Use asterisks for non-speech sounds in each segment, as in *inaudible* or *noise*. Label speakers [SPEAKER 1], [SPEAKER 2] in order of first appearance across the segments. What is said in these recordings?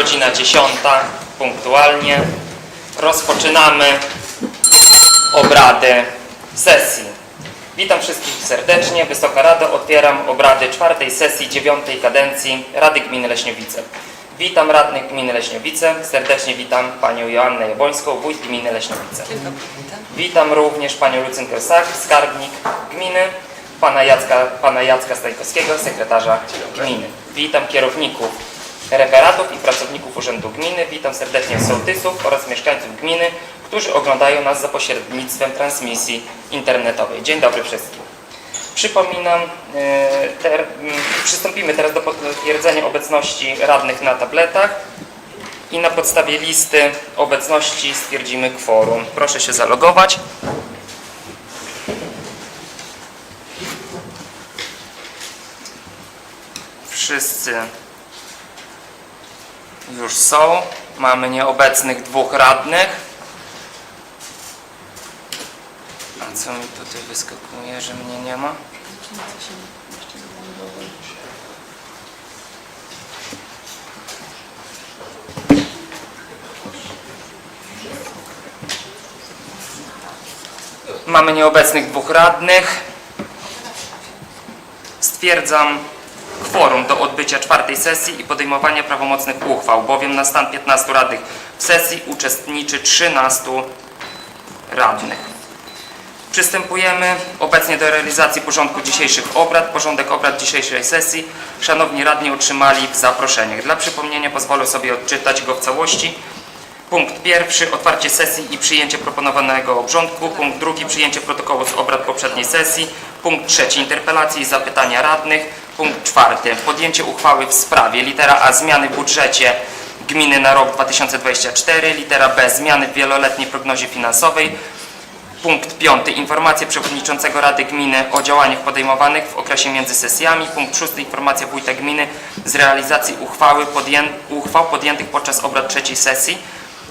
[SPEAKER 1] godzina 10 punktualnie. Rozpoczynamy obrady sesji. Witam wszystkich serdecznie. Wysoka Rado, otwieram obrady czwartej sesji dziewiątej kadencji Rady Gminy Leśniowice. Witam radnych gminy Leśniowice. Serdecznie witam panią Joannę Jabońską, wójt gminy Leśniowice. Witam również panią Lucynkę Sak, skarbnik gminy, pana Jacka, pana Jacka Stajkowskiego, sekretarza gminy. Witam kierowników referatów i pracowników Urzędu Gminy. Witam serdecznie sołtysów oraz mieszkańców gminy, którzy oglądają nas za pośrednictwem transmisji internetowej. Dzień dobry wszystkim. Przypominam, e, ter, przystąpimy teraz do potwierdzenia obecności radnych na tabletach i na podstawie listy obecności stwierdzimy kworum. Proszę się zalogować. Wszyscy już są. Mamy nieobecnych dwóch radnych. A co mi tutaj wyskakuje, że mnie nie ma? Mamy nieobecnych dwóch radnych. Stwierdzam kworum do odbycia czwartej sesji i podejmowania prawomocnych uchwał, bowiem na stan 15 radnych w sesji uczestniczy 13 radnych. Przystępujemy obecnie do realizacji porządku dzisiejszych obrad. Porządek obrad dzisiejszej sesji szanowni radni otrzymali w zaproszeniach. Dla przypomnienia pozwolę sobie odczytać go w całości. Punkt pierwszy, otwarcie sesji i przyjęcie proponowanego obrządku. Punkt drugi, przyjęcie protokołu z obrad poprzedniej sesji. Punkt trzeci, interpelacje i zapytania radnych. Punkt czwarty, podjęcie uchwały w sprawie litera A zmiany w budżecie gminy na rok 2024, litera B zmiany w wieloletniej prognozie finansowej. Punkt piąty, informacja przewodniczącego Rady Gminy o działaniach podejmowanych w okresie między sesjami. Punkt szósty, informacja wójta gminy z realizacji uchwały podję, uchwał podjętych podczas obrad trzeciej sesji.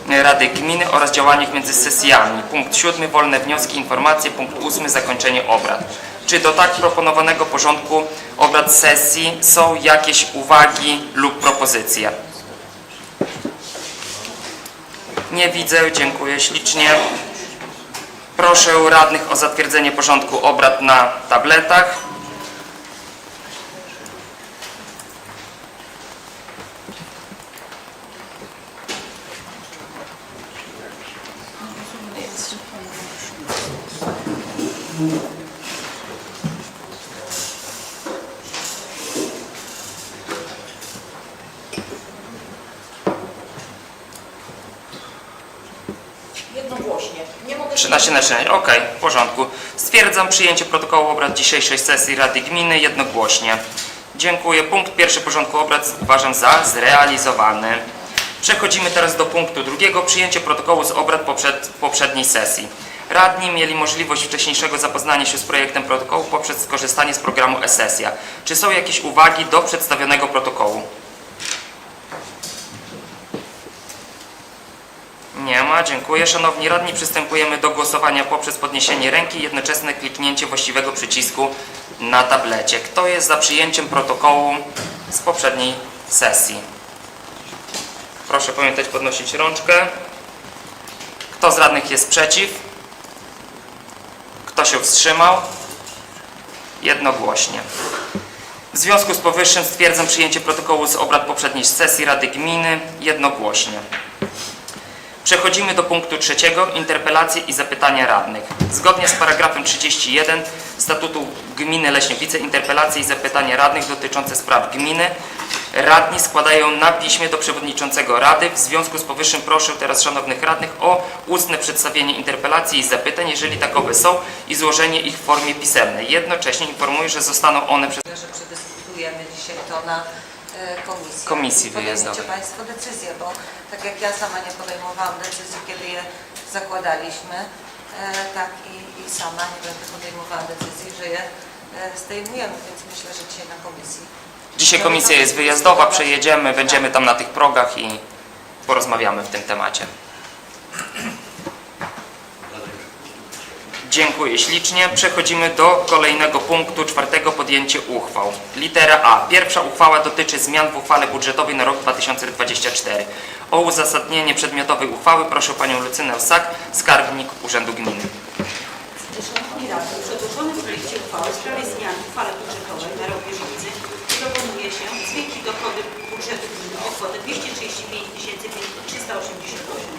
[SPEAKER 1] Rady Gminy oraz działaniach między sesjami. Punkt siódmy, wolne wnioski, informacje. Punkt ósmy, zakończenie obrad. Czy do tak proponowanego porządku obrad sesji są jakieś uwagi lub propozycje? Nie widzę, dziękuję ślicznie. Proszę radnych o zatwierdzenie porządku obrad na tabletach.
[SPEAKER 2] Jednogłośnie. Nie mogę
[SPEAKER 1] 13 na 13. Ok, w porządku. Stwierdzam przyjęcie protokołu obrad dzisiejszej sesji Rady Gminy jednogłośnie. Dziękuję. Punkt pierwszy porządku obrad uważam za zrealizowany. Przechodzimy teraz do punktu drugiego. Przyjęcie protokołu z obrad poprzed, poprzedniej sesji. Radni mieli możliwość wcześniejszego zapoznania się z projektem protokołu poprzez skorzystanie z programu e-sesja. Czy są jakieś uwagi do przedstawionego protokołu? Nie dziękuję. Szanowni radni, przystępujemy do głosowania poprzez podniesienie ręki i jednoczesne kliknięcie właściwego przycisku na tablecie. Kto jest za przyjęciem protokołu z poprzedniej sesji? Proszę pamiętać podnosić rączkę. Kto z radnych jest przeciw? Kto się wstrzymał? Jednogłośnie. W związku z powyższym stwierdzam przyjęcie protokołu z obrad poprzedniej sesji Rady Gminy jednogłośnie. Przechodzimy do punktu trzeciego, interpelacje i zapytania radnych. Zgodnie z paragrafem 31 Statutu Gminy Leśniowice, interpelacje i zapytania radnych dotyczące spraw gminy radni składają na piśmie do przewodniczącego Rady. W związku z powyższym proszę teraz szanownych radnych o ustne przedstawienie interpelacji i zapytań, jeżeli takowe są, i złożenie ich w formie pisemnej. Jednocześnie informuję, że zostaną one przez
[SPEAKER 2] że przedyskutujemy dzisiaj to na komisji.
[SPEAKER 1] Komisji wyjazdowej.
[SPEAKER 2] Państwo decyzję, bo tak jak ja sama nie podejmowałam decyzji, kiedy je zakładaliśmy, e, tak i, i sama nie będę podejmowała decyzji, że je e, zdejmujemy, więc myślę, że dzisiaj na komisji.
[SPEAKER 1] Dzisiaj komisja jest wyjazdowa, przejedziemy, będziemy tam na tych progach i porozmawiamy w tym temacie. Dziękuję ślicznie. Przechodzimy do kolejnego punktu, czwartego podjęcie uchwał. Litera A. Pierwsza uchwała dotyczy zmian w uchwale budżetowej na rok 2024. O uzasadnienie przedmiotowej uchwały proszę Panią Lucynę Sak, skarbnik Urzędu Gminy.
[SPEAKER 3] Szanowni Radni, w przedłożonym projekcie uchwały w sprawie zmian w uchwale budżetowej na rok bieżący proponuje się zwiększyć dochody budżetu gminy o kwotę 235 388 zł z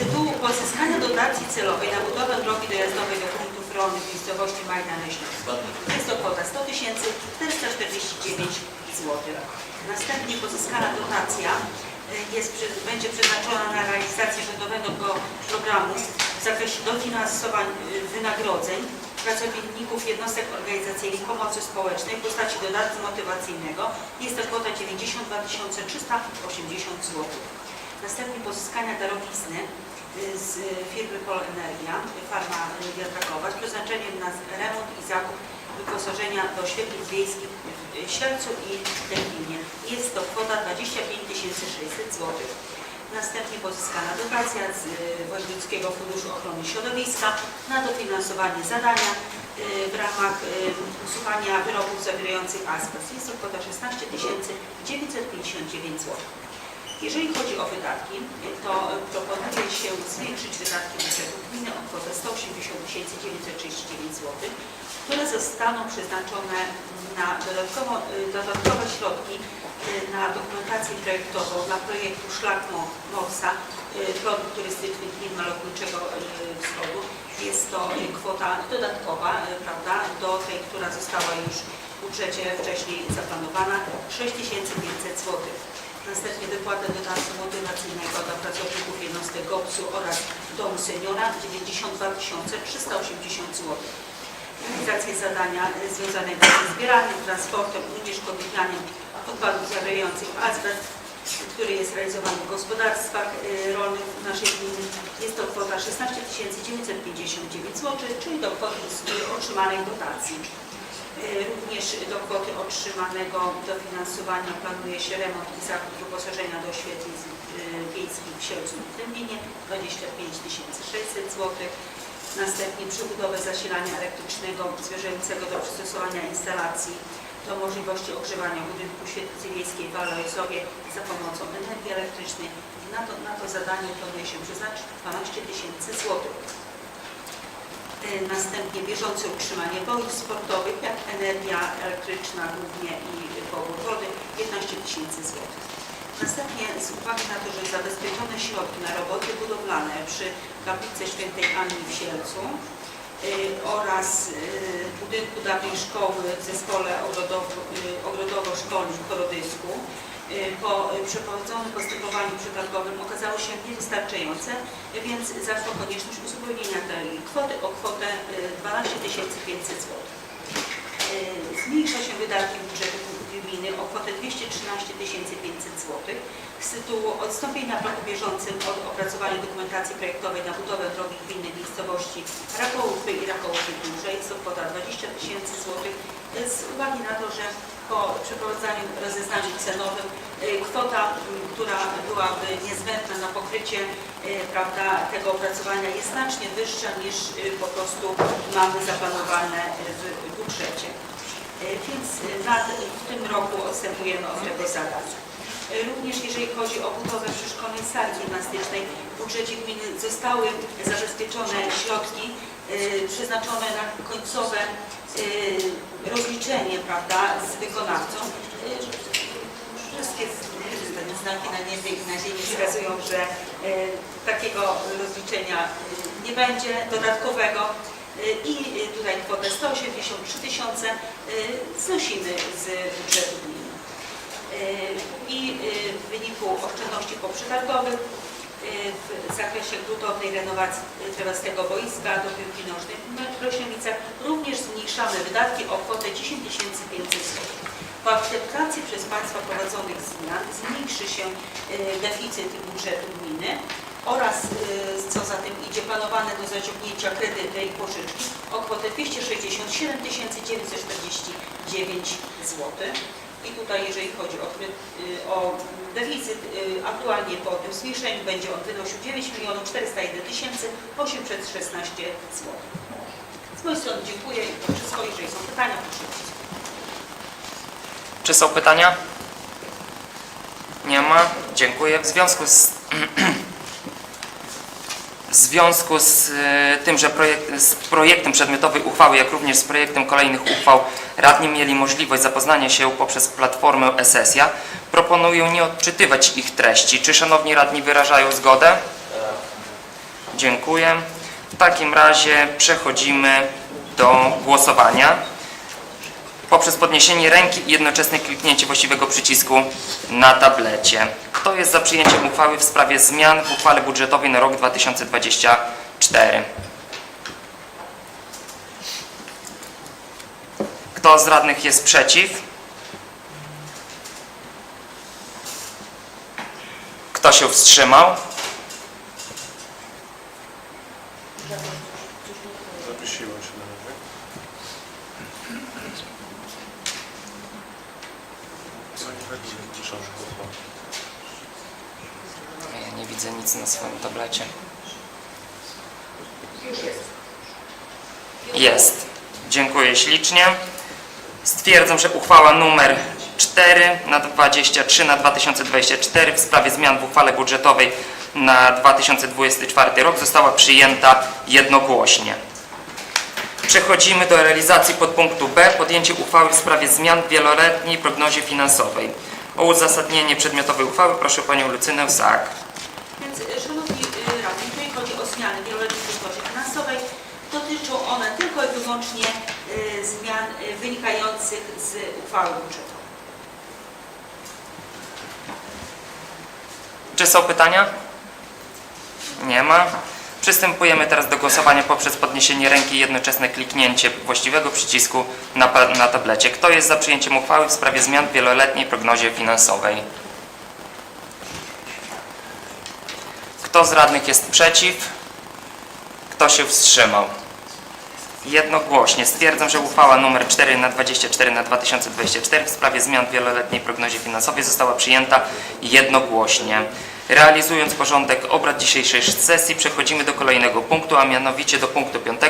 [SPEAKER 3] tytułu pozyskania dotacji celowej na budowę drogi dojazdowej do punktów rolnych w miejscowości Majna Leśna. Jest to kwota 100 449 zł. Następnie pozyskana dotacja y, jest, będzie przeznaczona na realizację rządowego pro- programu w zakresie dofinansowań y, wynagrodzeń pracowników jednostek organizacyjnych pomocy społecznej w postaci dodatku motywacyjnego. Jest to kwota 92 380 zł. Następnie pozyskania darowizny z firmy Polenergia, farma y, wiatrakowa z przeznaczeniem na remont i zakup wyposażenia do świetlic wiejskich w Sielcu i Dębinie. Jest to kwota 25 600 zł. Następnie pozyskana dotacja z y, Wojewódzkiego Funduszu Ochrony Środowiska na dofinansowanie zadania y, w ramach y, usuwania wyrobów zawierających azbest. Jest to kwota 16 959 zł. Jeżeli chodzi o wydatki, to proponuje się zwiększyć wydatki budżetu gminy o kwotę 180 939 zł, które zostaną przeznaczone na dodatkowo, dodatkowe środki y, na dokumentację projektową dla projektu Szlak Mo- Morsa, y, produkt turystyczny gmin Malowniczego y, Wschodu. Jest to y, kwota dodatkowa, y, prawda, do tej, która została już w budżecie wcześniej zaplanowana, 6500 zł. Następnie wypłatę dodatku motywacyjnego dla pracowników jednostek GOPS-u oraz Domu Seniora 92 380 zł. Realizację zadania związanego ze zbieraniem, transportem, unieszkodliwianiem odpadów zawierających azbest, który jest realizowany w gospodarstwach y, rolnych w naszej gminy. Jest to kwota 16 959 zł, czyli do kwoty otrzymanej dotacji. Y, Również do kwoty otrzymanego dofinansowania planuje się remont i zakup wyposażenia do świetlic y, wiejskich w Sielcu i w Dębinie 25 600 zł. Następnie przebudowę zasilania elektrycznego zwierzęcego do przystosowania instalacji do możliwości ogrzewania budynku świetlicy wiejskiej w Alojzowie za pomocą energii elektrycznej. Na to, na to zadanie planuje się przeznaczyć 12 tysięcy złotych. Y, Następnie bieżące utrzymanie boisk sportowych, jak energia elektryczna głównie i pobór wody 15 tysięcy złotych. Następnie z uwagi na to, że zabezpieczone środki na roboty budowlane przy kaplicy świętej Ani w Sielcu y, oraz y, budynku dawnej szkoły w zespole ogrodowo- ogrodowo-szkolnym w Korodysku po y, przeprowadzonym postępowaniu przetargowym okazały się niewystarczające, więc zaszła konieczność uzupełnienia tej kwoty o kwotę y, 12 500 zł. Zmniejsza się wydatki budżetu gminy o kwotę 213 500 zł z tytułu odstąpienia w roku bieżącym od opracowania dokumentacji projektowej na budowę drogi gminnej miejscowości Rakołupy i Rakołupy Duże. Jest to kwota 20 tysięcy złotych z uwagi na to, że po przeprowadzaniu rozeznaniu cenowym y, kwota, która byłaby niezbędna na pokrycie y, prawda, tego opracowania jest znacznie wyższa niż y, po prostu mamy zaplanowane w budżecie. Więc nad, w tym roku odstępujemy od tego zadania. Również jeżeli chodzi o budowę przyszkolnej sali gimnastycznej, w budżecie gminy zostały zabezpieczone środki przeznaczone na końcowe e, rozliczenie prawda, z wykonawcą. E, Wszystkie znaki na niebie i na ziemi wskazują, że takiego rozliczenia nie będzie dodatkowego. Y, I y, tutaj kwotę 183 tysiące y, znosimy z budżetu gminy. Y, I y, w wyniku oszczędności poprzetargowych y, w zakresie gruntownej renowacji y, trewastego boiska do piłki nożnej w Rośniowicach również zmniejszamy wydatki o kwotę 10 500 zł. Po akceptacji przez Państwa prowadzonych zmian zmniejszy się y, deficyt budżetu gminy oraz, y, co za tym idzie, planowane do zaciągnięcia kredyty i pożyczki o kwotę 267 949 zł. I tutaj, jeżeli chodzi o, y, o deficyt, y, aktualnie po tym zmniejszeniu będzie on wynosił 9 milionów 401 tysięcy 816 zł. Z mojej strony dziękuję i to wszystko. Jeżeli są pytania, proszę.
[SPEAKER 1] Czy są pytania? Nie ma. Dziękuję. W związku z, *clears throat* w związku z e, tym, że projekt, z projektem przedmiotowej uchwały, jak również z projektem kolejnych uchwał radni mieli możliwość zapoznania się poprzez platformę e-sesja, proponuję nie odczytywać ich treści. Czy szanowni radni wyrażają zgodę? Dziękuję. W takim razie przechodzimy do głosowania poprzez podniesienie ręki i jednoczesne kliknięcie właściwego przycisku na tablecie. Kto jest za przyjęciem uchwały w sprawie zmian w uchwale budżetowej na rok 2024? Kto z radnych jest przeciw? Kto się wstrzymał?
[SPEAKER 4] Zaprosiło się na razie. Co nie tak będzie książkę
[SPEAKER 1] Ja nie widzę nic na swoim tablecie. Jest. Dziękuję ślicznie. Stwierdzam, że uchwała numer 4 na 23 na 2024 w sprawie zmian w uchwale budżetowej na 2024 rok została przyjęta jednogłośnie. Przechodzimy do realizacji podpunktu B. Podjęcie uchwały w sprawie zmian w wieloletniej prognozie finansowej. O uzasadnienie przedmiotowej uchwały proszę Panią Lucynę Sak.
[SPEAKER 3] Więc e, Szanowni e, Radni, jeżeli chodzi o zmiany wieloletniej prognozie finansowej, dotyczą one tylko i wyłącznie e, zmian wynikających z uchwały budżetowej.
[SPEAKER 1] Czy są pytania? Nie ma. Przystępujemy teraz do głosowania poprzez podniesienie ręki i jednoczesne kliknięcie właściwego przycisku na, na tablecie. Kto jest za przyjęciem uchwały w sprawie zmian w wieloletniej prognozie finansowej? Kto z radnych jest przeciw? Kto się wstrzymał? Jednogłośnie stwierdzam, że uchwała nr 4 na 24 na 2024 w sprawie zmian w wieloletniej prognozie finansowej została przyjęta jednogłośnie. Realizując porządek obrad dzisiejszej sesji przechodzimy do kolejnego punktu, a mianowicie do punktu 5.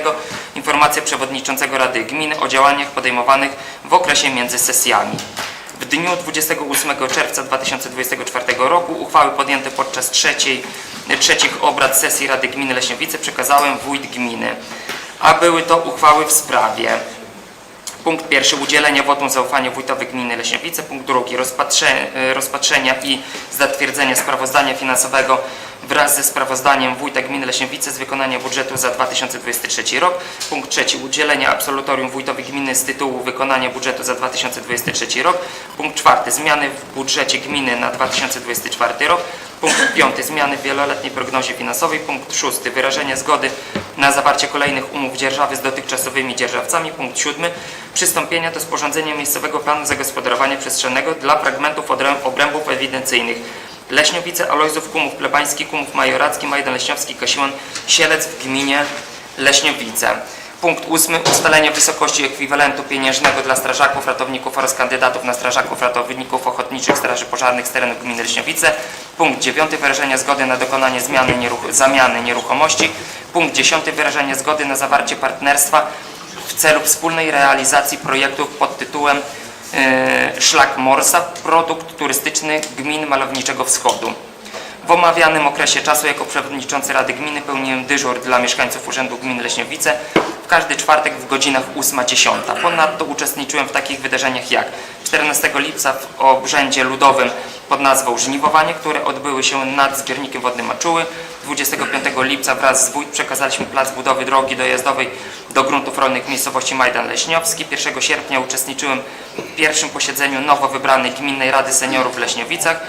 [SPEAKER 1] Informacja przewodniczącego Rady Gminy o działaniach podejmowanych w okresie między sesjami. W dniu 28 czerwca 2024 roku uchwały podjęte podczas trzeciej, trzecich obrad sesji Rady Gminy Leśniowice przekazałem wójt gminy, a były to uchwały w sprawie Punkt pierwszy udzielenie wotum zaufania wójtowi gminy Leśniowice. Punkt drugi rozpatrze, e, rozpatrzenia i zatwierdzenia sprawozdania finansowego wraz ze sprawozdaniem wójta gminy Leśniowice z wykonania budżetu za 2023 rok. Punkt trzeci udzielenie absolutorium wójtowi gminy z tytułu wykonania budżetu za 2023 rok. Punkt czwarty zmiany w budżecie gminy na 2024 rok. Punkt piąty zmiany w wieloletniej prognozie finansowej. Punkt szósty wyrażenie zgody na zawarcie kolejnych umów dzierżawy z dotychczasowymi dzierżawcami. Punkt siódmy przystąpienia do sporządzenia miejscowego planu zagospodarowania przestrzennego dla fragmentów obrębów ewidencyjnych. Leśniowice, Alojzów, Kumów Plebański, Kumów Majoracki, Majdan Leśniowski, Kasiłon, Sielec w gminie Leśniowice. Punkt ósmy. Ustalenie wysokości ekwiwalentu pieniężnego dla strażaków, ratowników oraz kandydatów na strażaków, ratowników ochotniczych straży pożarnych z terenu gminy Leśniowice. Punkt dziewiąty. Wyrażenie zgody na dokonanie zmiany nieruch- zamiany nieruchomości. Punkt dziesiąty. Wyrażenie zgody na zawarcie partnerstwa w celu wspólnej realizacji projektów pod tytułem e, Szlak Morsa, produkt turystyczny gmin Malowniczego Wschodu. W omawianym okresie czasu jako przewodniczący Rady Gminy pełniłem dyżur dla mieszkańców Urzędu Gminy Leśniowice w każdy czwartek w godzinach 8-10. Ponadto uczestniczyłem w takich wydarzeniach jak 14 lipca w obrzędzie ludowym pod nazwą Żniwowanie, które odbyły się nad zbiornikiem wodnym Maczuły. 25 lipca wraz z wójt przekazaliśmy plac budowy drogi dojazdowej do gruntów rolnych miejscowości Majdan Leśniowski. 1 sierpnia uczestniczyłem w pierwszym posiedzeniu nowo wybranej Gminnej Rady Seniorów w Leśniowicach.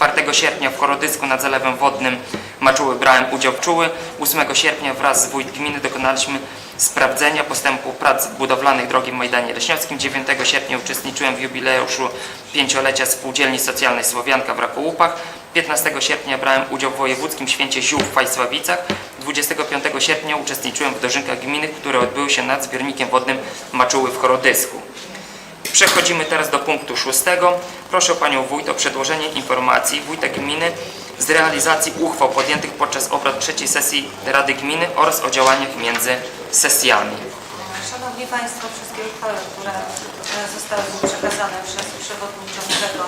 [SPEAKER 1] 4 sierpnia w Korodysku nad Zalewem Wodnym Maczuły brałem udział w Czuły. 8 sierpnia wraz z wójt gminy dokonaliśmy sprawdzenia postępu prac budowlanych drogi w Majdanie Leśniowskim. 9 sierpnia uczestniczyłem w jubileuszu pięciolecia Spółdzielni Socjalnej Słowianka w Rakołupach. 15 sierpnia brałem udział w wojewódzkim święcie ziół w Fajsławicach. 25 sierpnia uczestniczyłem w dożynkach gminy, które odbyły się nad zbiornikiem wodnym Maczuły w Korodysku. Przechodzimy teraz do punktu szóstego. Proszę Panią Wójt o przedłożenie informacji Wójta Gminy z realizacji uchwał podjętych podczas obrad trzeciej sesji Rady Gminy oraz o działaniach między sesjami.
[SPEAKER 2] Szanowni Państwo, wszystkie uchwały, które e, zostały przekazane przez przewodniczącego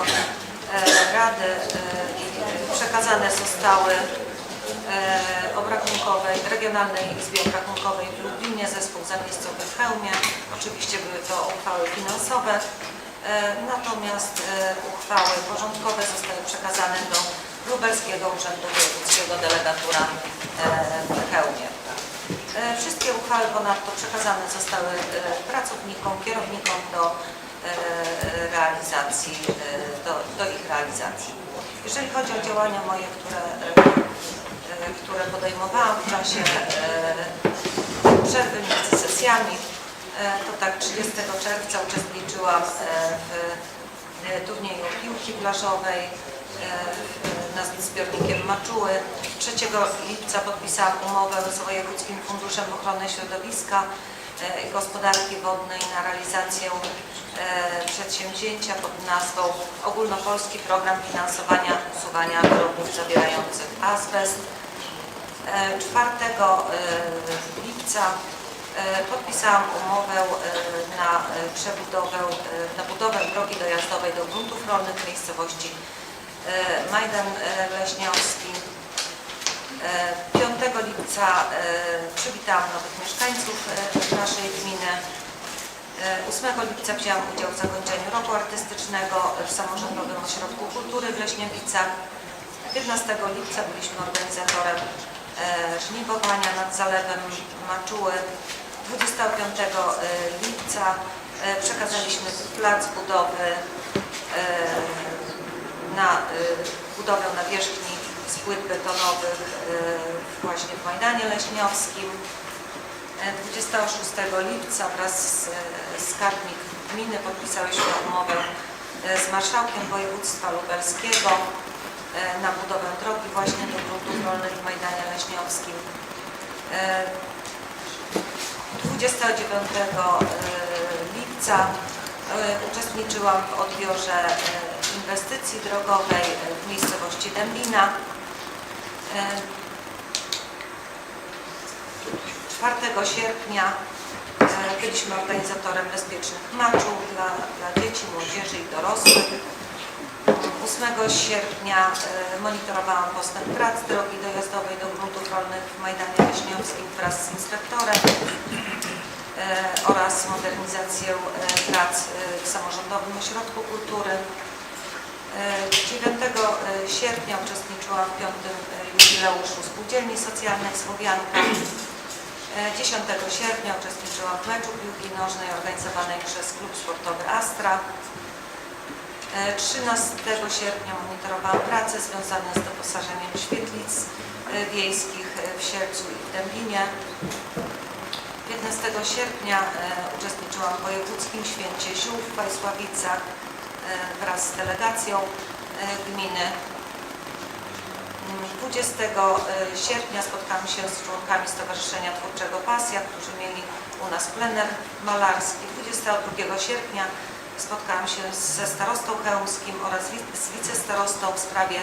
[SPEAKER 2] e, Rady e, i przekazane zostały obrachunkowej, Regionalnej Izbie Obrachunkowej w Lublinie, zespół zamiejscowy w Chełmie. Oczywiście były to uchwały finansowe, e, natomiast e, uchwały porządkowe zostały przekazane do Lubelskiego Urzędu Wojewódzkiego Delegatura e, w Chełmie. E, Wszystkie uchwały ponadto przekazane zostały e, pracownikom, kierownikom do e, realizacji, e, do, do ich realizacji. Jeżeli chodzi o działania moje, które, e, e, które podejmowałam w czasie e, przerwy między sesjami, e, to tak 30 czerwca uczestniczyłam e, w turnieju piłki plażowej nad zbiornikiem Maczuły. 3 lipca podpisałam umowę z Wojewódzkim Funduszem Ochrony Środowiska i Gospodarki Wodnej na realizację przedsięwzięcia pod nazwą Ogólnopolski Program Finansowania Usuwania Wyrobów Zawierających Azbest. E, 4 e, lipca e, podpisałam umowę e, na przebudowę, na budowę drogi dojazdowej do gruntów rolnych w miejscowości Majdan Leśniowski. E, 5 lipca przywitałam nowych mieszkańców naszej gminy. E, 8 lipca wzięłam udział w zakończeniu roku artystycznego w Samorządowym Ośrodku Kultury w Leśniewicach. 15 lipca byliśmy organizatorem żniwowania nad zalewem Maczuły. 25 e, lipca e, przekazaliśmy plac budowy e, na e, budowę nawierzchni z płyt betonowych e, właśnie w Majdanie Leśniowskim. E, 26 lipca wraz z e, skarbnik gminy podpisałyśmy umowę e, z marszałkiem województwa lubelskiego e, na budowę drogi właśnie do gruntów rolnych w Majdanie Leśniowskim. E, 29 e, lipca e, uczestniczyłam w odbiorze e, inwestycji drogowej e, w miejscowości Dębina. E, 4 sierpnia e, byliśmy organizatorem bezpiecznych maczów dla, dla dzieci, młodzieży i dorosłych. 8 sierpnia e, monitorowałam postęp prac drogi dojazdowej do gruntów rolnych w Majdanie Leśniowskim wraz z inspektorem e, oraz modernizację e, prac w Samorządowym Ośrodku Kultury. E, 9 sierpnia uczestniczyłam w piątym e, jubileuszu Spółdzielni Socjalnej Słowianka. E, 10 sierpnia uczestniczyłam w meczu piłki nożnej organizowanej przez klub sportowy Astra. E, 13 sierpnia monitorowałam prace związane z doposażeniem świetlic e, wiejskich e, w Siercu i w Dębinie. 15 sierpnia e, uczestniczyłam w wojewódzkim święcie ziół w Wajsławicach e, wraz z delegacją e, gminy. 20 sierpnia spotkałam się z członkami Stowarzyszenia Twórczego Pasja, którzy mieli u nas plener malarski. 22 sierpnia spotkałam się ze starostą chełmskim oraz z wicestarostą w sprawie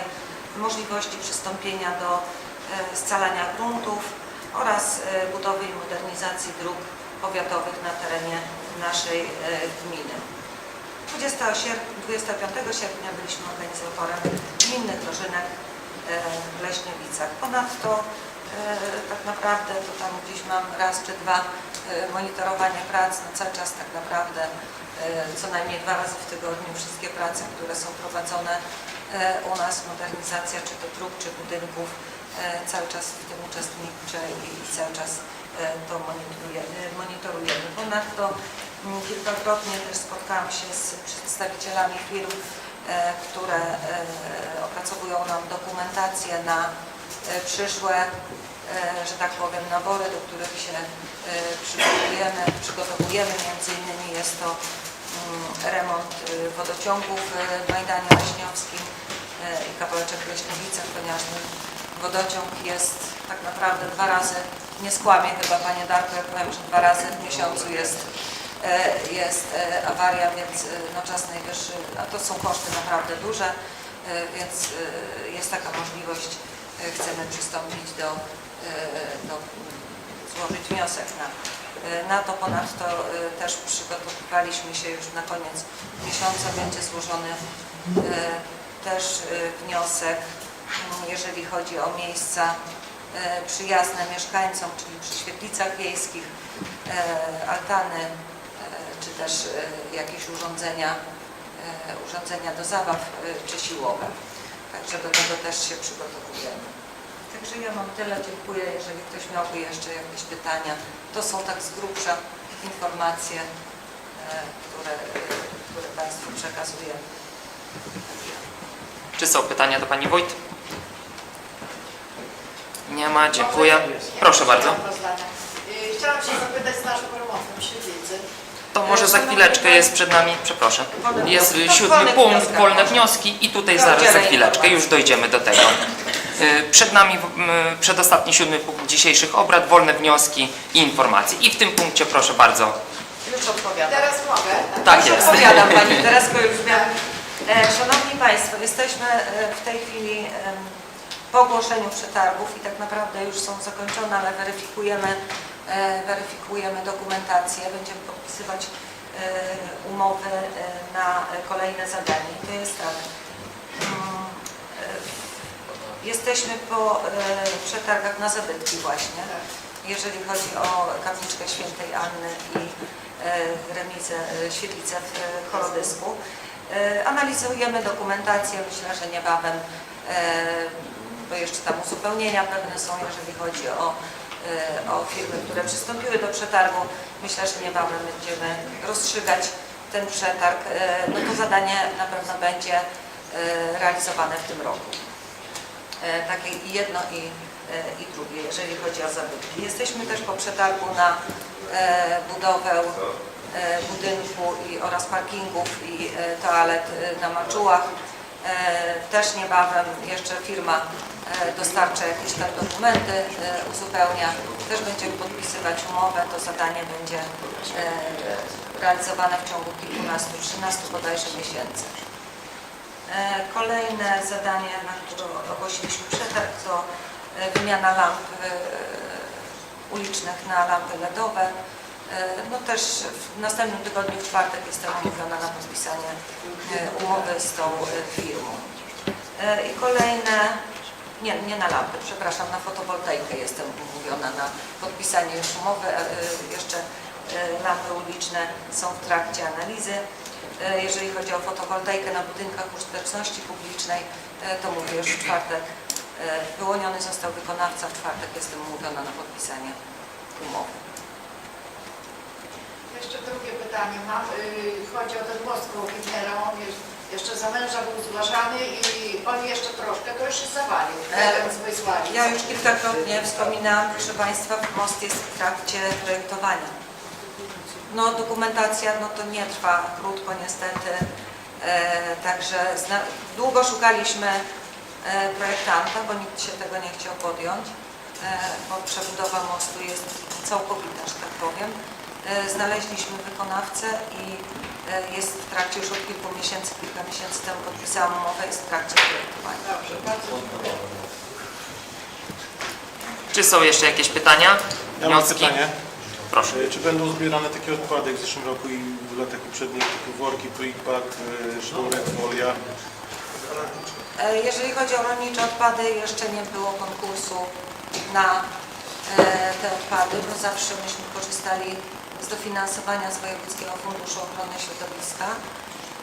[SPEAKER 2] możliwości przystąpienia do e, scalania gruntów oraz e, budowy i modernizacji dróg powiatowych na terenie naszej e, gminy. 20 sierp- 25 sierpnia byliśmy organizatorem gminnych dożynek w Leśniewicach. Ponadto tak naprawdę to tam gdzieś mam raz czy dwa e, monitorowanie prac, no cały czas tak naprawdę e, co najmniej dwa razy w tygodniu wszystkie prace, które są prowadzone e, u nas, modernizacja czy to dróg, czy budynków, e, cały czas w tym uczestniczę i cały czas e, to monitorujemy. Ponadto mm, kilkakrotnie też spotkałam się z przedstawicielami firm, e, które e, opracowują nam dokumentację na e, przyszłe, e, że tak powiem, nabory, do których się e, przygotowujemy. przygotowujemy. Między innymi jest to mm, remont e, wodociągów w Majdanie Leśniowskim e, i kawałeczek w Leśniewicach, ponieważ ten wodociąg jest tak naprawdę dwa razy, nie skłamię chyba Panie Darku, jak powiem, że dwa razy w miesiącu jest e, jest e, awaria, więc e, no, czas najwyższy, a to są koszty naprawdę duże, e, więc e, jest taka możliwość, e, chcemy przystąpić do, e, do złożyć wniosek na, e, na to. Ponadto e, też przygotowaliśmy się już na koniec miesiąca, będzie złożony e, też e, wniosek, m, jeżeli chodzi o miejsca e, przyjazne mieszkańcom, czyli przy świetlicach wiejskich, e, altany, e, czy też e, jakieś urządzenia, e, urządzenia do zabaw e, czy siłowe. Także do tego też się przygotowujemy. Także ja mam tyle, dziękuję. Jeżeli ktoś miałby jeszcze jakieś pytania, to są tak z grubsza informacje, e, które, które Państwu przekazuję.
[SPEAKER 1] Czy są pytania do Pani Wójt? Nie ma, dziękuję. Proszę bardzo.
[SPEAKER 5] Chciałam się zapytać Pomocną Świetlicy.
[SPEAKER 1] To może za chwileczkę jest przed nami, przepraszam, jest siódmy punkt, wolne wnioski i tutaj zaraz za chwileczkę, już dojdziemy do tego. Y, Przed nami przedostatni siódmy punkt dzisiejszych obrad, wolne wnioski i informacje. I w tym punkcie proszę bardzo.
[SPEAKER 2] Już odpowiadam.
[SPEAKER 5] Teraz mogę.
[SPEAKER 1] Tak
[SPEAKER 2] Już
[SPEAKER 1] jest.
[SPEAKER 2] Odpowiadam Pani Teresko już wiem. E, Szanowni Państwo, jesteśmy e, w tej chwili po ogłoszeniu przetargów i tak naprawdę już są zakończone, ale weryfikujemy, e, weryfikujemy dokumentację, będziemy podpisywać e, umowy e, na e, kolejne zadanie. To jest tak. mm, e, Jesteśmy po e, przetargach na zabytki właśnie jeżeli chodzi o kapliczkę świętej Anny i e, remizę, e, świetlicę w e, Chorodysku. E, Analizujemy dokumentację, myślę, że niebawem, e, bo jeszcze tam uzupełnienia pewne są, jeżeli chodzi o, e, o firmy, które przystąpiły do przetargu. Myślę, że niebawem będziemy rozstrzygać ten przetarg. E, No to zadanie na pewno będzie e, realizowane w tym roku e, takie i jedno i, e, i drugie, jeżeli chodzi o zabytki. Jesteśmy też po przetargu na e, budowę e, budynku i, oraz parkingów i e, toalet e, na Maczułach. E, Też niebawem jeszcze firma e, dostarcza jakieś tam dokumenty, e, uzupełnia. Też będziemy podpisywać umowę. To zadanie będzie e, realizowane w ciągu kilkunastu, 13 bodajże miesięcy. E, Kolejne zadanie, na które ogłosiliśmy przetarg, to e, wymiana lamp e, ulicznych na lampy LEDowe. E, No też w następnym tygodniu, w czwartek, jestem umówiona na podpisanie e, umowy z tą e, firmą. E, I kolejne, nie, nie na lampy, przepraszam, na fotowoltaikę jestem umówiona na podpisanie umowy. E, e, Jeszcze e, lampy uliczne są w trakcie analizy. Jeżeli chodzi o fotowoltaikę na budynkach użyteczności publicznej, to mówię już w czwartek. Wyłoniony został wykonawca, w czwartek jestem umówiona na podpisanie umowy.
[SPEAKER 5] Jeszcze drugie pytanie mam. Y, Chodzi o ten most koło. On jest, jeszcze za męża był zgłaszany i on jeszcze troszkę, to już się zawalił.
[SPEAKER 2] E,
[SPEAKER 5] z.
[SPEAKER 2] Ja już kilkakrotnie wspominałam, proszę Państwa, most jest w trakcie projektowania. No dokumentacja, no to nie trwa krótko niestety, e, także zna, długo szukaliśmy e, projektanta, bo nikt się tego nie chciał podjąć, e, bo przebudowa mostu jest całkowita, że tak powiem. E, znaleźliśmy wykonawcę i jest w trakcie już od kilku miesięcy, kilka miesięcy temu podpisałam umowę, jest w trakcie projektowania.
[SPEAKER 5] Dobrze, bardzo dziękuję.
[SPEAKER 1] Czy są jeszcze jakieś pytania?
[SPEAKER 4] Ja mam
[SPEAKER 1] Wnioski?
[SPEAKER 4] pytanie.
[SPEAKER 1] Proszę.
[SPEAKER 4] E, Czy będą zbierane takie odpady jak w zeszłym roku i w latach poprzednich, typu worki, plik-pak, sznurek, folia?
[SPEAKER 2] E, Jeżeli chodzi o rolnicze odpady, jeszcze nie było konkursu na e, te odpady, bo zawsze myśmy korzystali z dofinansowania z Wojewódzkiego Funduszu Ochrony Środowiska.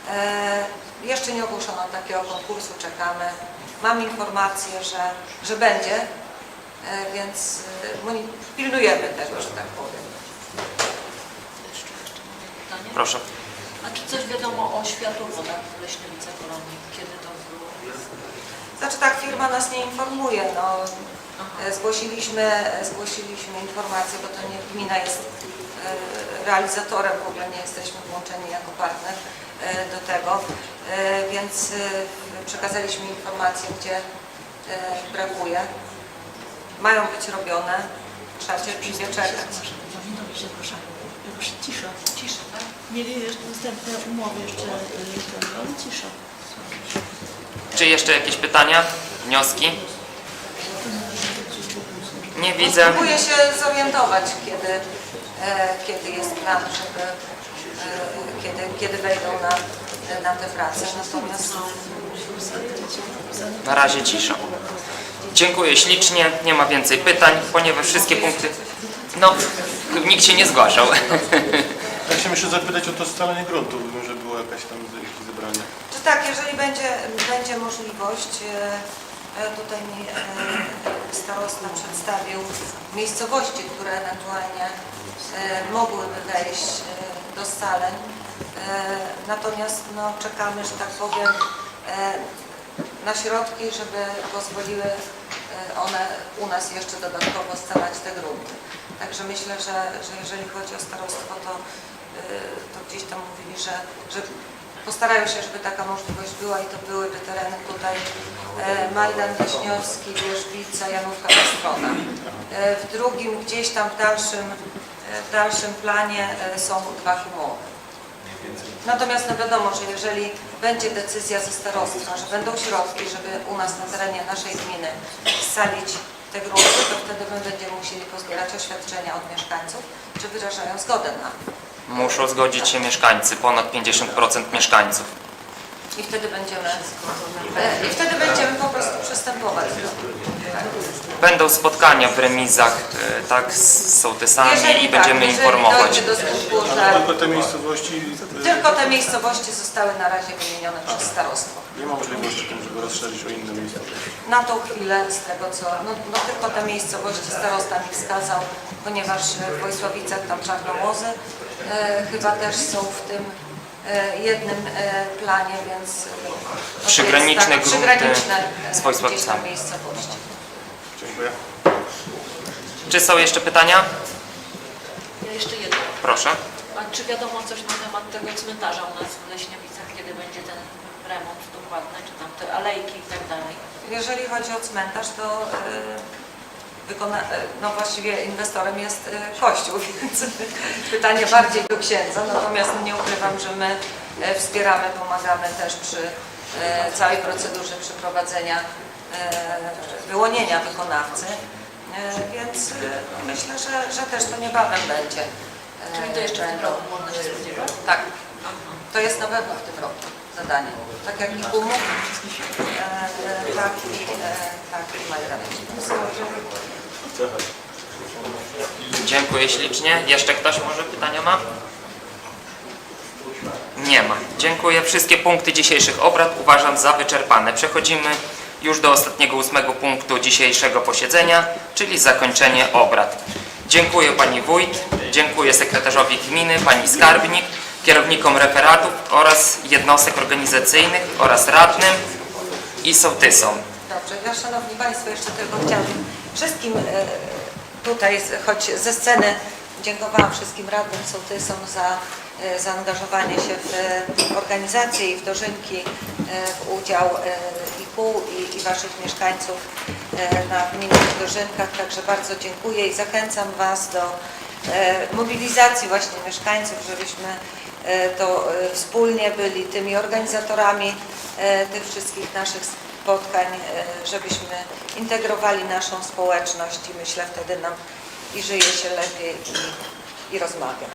[SPEAKER 2] E, Jeszcze nie ogłoszono takiego konkursu, czekamy. Mam informację, że, że będzie, e, więc e, pilnujemy tego, że tak powiem.
[SPEAKER 6] Jeszcze, jeszcze mam pytanie.
[SPEAKER 1] Proszę.
[SPEAKER 6] A czy coś wiadomo o światłowodach w Leśnicy Kolonii? Kiedy to było?
[SPEAKER 2] Znaczy tak, firma nas nie informuje. No, e, zgłosiliśmy, e, zgłosiliśmy informację, bo to nie gmina jest realizatorem, w ogóle nie jesteśmy włączeni jako partner e, do tego, E, więc e, przekazaliśmy informację, gdzie e, brakuje. Mają być robione, trzeba cierpliwie czekać.
[SPEAKER 6] Dobrze, przepraszam. Cisza, cisza, tak? Mieli jeszcze następne umowy jeszcze, ale cisza.
[SPEAKER 1] Czy jeszcze jakieś pytania, wnioski? Nie widzę.
[SPEAKER 2] Próbuję się zorientować, kiedy, e, kiedy jest plan, żeby, e, kiedy, kiedy wejdą na, na te prace. Natomiast
[SPEAKER 1] Na razie cisza. Dziękuję ślicznie, nie ma więcej pytań, ponieważ wszystkie punkty... No, nikt się nie zgłaszał.
[SPEAKER 4] Ja chciałem jeszcze zapytać o to scalenie gruntu, że było jakaś tam jakieś zebranie.
[SPEAKER 2] Czy tak, jeżeli będzie, będzie możliwość, e, e, tutaj mi e, starosta przedstawił miejscowości, które ewentualnie e, mogłyby wejść e, do scaleń. Natomiast no, czekamy, że tak powiem, na środki, żeby pozwoliły one u nas jeszcze dodatkowo scalać te grunty. Także myślę, że, że jeżeli chodzi o starostwo, to, to gdzieś tam mówili, że, że postarają się, żeby taka możliwość była i to byłyby tereny tutaj e, Majdan Wiśniowski, Wierzbica, Janówka Strona. E, W drugim, gdzieś tam w dalszym, e, w dalszym planie są dwa humuły. Natomiast no wiadomo, że jeżeli będzie decyzja ze starostwa, że będą środki, żeby u nas na terenie naszej gminy scalić te grunty, to wtedy my będziemy musieli pozbierać oświadczenia od mieszkańców, czy wyrażają zgodę na
[SPEAKER 1] Muszą zgodzić się mieszkańcy, ponad 50% mieszkańców.
[SPEAKER 2] i wtedy będziemy i wtedy będziemy po prostu przystępować.
[SPEAKER 1] Będą spotkania w remizach, e, tak, z sołtysami i będziemy
[SPEAKER 2] tak, jeżeli
[SPEAKER 1] informować.
[SPEAKER 2] dojdzie do skutku, że
[SPEAKER 4] Tylko te miejscowości,
[SPEAKER 2] tylko te miejscowości zostały na razie wymienione przez starostwo.
[SPEAKER 4] nie ma możliwości tam, żeby rozszerzyć o inne miejscowości.
[SPEAKER 2] Na tą chwilę, z tego co, no, no tylko te miejscowości starosta mi wskazał, ponieważ w Wojsławicach tam czarnołozy chyba też są w tym e, jednym e, planie, więc e, jest
[SPEAKER 1] Przygraniczne
[SPEAKER 2] tak,
[SPEAKER 1] grunty
[SPEAKER 2] przygraniczne e,
[SPEAKER 1] z Wojsławicami.
[SPEAKER 2] gdzieś tam miejscowości.
[SPEAKER 4] Dziękuję.
[SPEAKER 1] Czy są jeszcze pytania?
[SPEAKER 6] Ja jeszcze jedno.
[SPEAKER 1] Proszę.
[SPEAKER 6] A czy wiadomo coś na temat tego cmentarza u nas w Leśniowicach, kiedy będzie ten remont dokładny, czy tam te alejki i tak dalej?
[SPEAKER 2] Jeżeli chodzi o cmentarz, to e, wykona, e, no właściwie inwestorem jest e, Kościół, *laughs* więc pytanie bardziej do księdza. Natomiast nie ukrywam, że my e, wspieramy, pomagamy też przy całej procedurze przeprowadzenia wyłonienia wykonawcy. Więc no myślę, że, że też to niebawem będzie.
[SPEAKER 6] Czyli to jeszcze w tym roku można się spodziewać?
[SPEAKER 2] Tak, to jest na pewno w tym roku zadanie. Tak jak i umów, tak i, tak i Majdan.
[SPEAKER 1] Dziękuję ślicznie. Jeszcze ktoś może pytania ma? Nie ma. Dziękuję. Wszystkie punkty dzisiejszych obrad uważam za wyczerpane. Przechodzimy już do ostatniego ósmego punktu dzisiejszego posiedzenia, czyli zakończenie obrad. Dziękuję Pani Wójt, dziękuję sekretarzowi gminy, Pani Skarbnik, kierownikom referatów oraz jednostek organizacyjnych oraz radnym i sołtysom.
[SPEAKER 2] Dobrze, ja Szanowni Państwo jeszcze tylko chciałabym wszystkim e, tutaj, choć ze sceny dziękowałam wszystkim radnym sołtysom za e, zaangażowanie się w e, organizację i w dożynki, w udział i kół i, i Waszych mieszkańców na gminnych dożynkach, także bardzo dziękuję i zachęcam Was do mobilizacji właśnie mieszkańców, żebyśmy to wspólnie byli tymi organizatorami tych wszystkich naszych spotkań, e, żebyśmy integrowali naszą społeczność i myślę wtedy nam i żyje się lepiej i, i rozmawia.